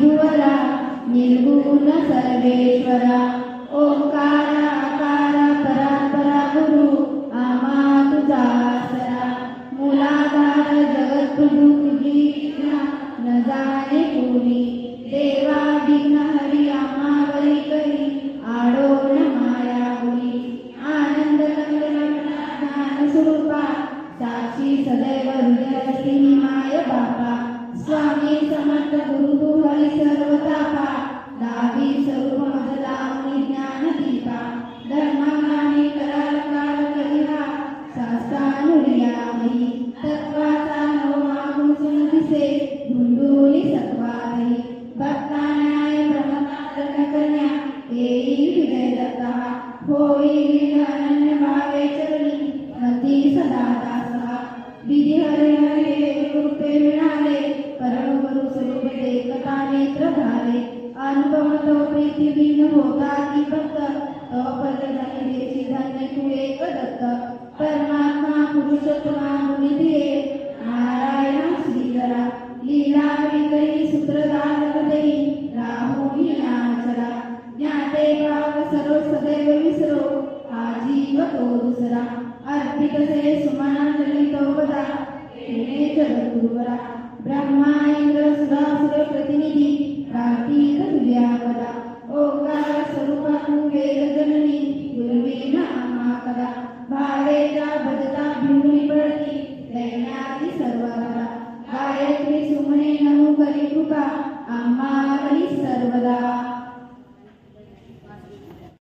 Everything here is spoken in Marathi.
विधुवरा निर्गुण सर्वेश्वरा ओंकार आकार परात्परा गुरु आमा तुझा आसरा मुलाधार जगद्गुरु तुझी विघ्न न जाणे कोणी देवा विघ्न हरी आमावरी करी आडोळ माया होई आनंद ज्ञान स्वरूपा साक्षी सदैव हृदय माय बापा स्वामी समर्थ गुरु तू दावी स्वरूप मजला ज्ञान दीपा धर्माने कराल काल करिहा शास्त्रानुरिया मई तत्वाचा नवमागुण सुन दिसे धुंडुली सत्वारी कन्या येई होई अनन्य भावे चरणी सदा दासः विधी अनुभव तो प्रीती बिन होता की फक्त अपरदाने देशी धन्य तू एक दत्त परमात्मा पुरुषोत्तमा मुनी दिये. नारायण श्रीधरा लीला विकरी सूत्रधार देई. राहुनी आचरा ज्ञाते भाव सर्व सदैव विसरो. आजीव तो दुसरा. अर्पित से सुमनांजली तो बदा जगद्गुरुवरा. ओंकार स्वरूपा जननी गुरुवे आम्हा कदा भावेचा भजता भिंगुली पडती दैन्यादी सर्वाला गायत्री सुमने नमो करी कृपा आम्हा सर्वदा.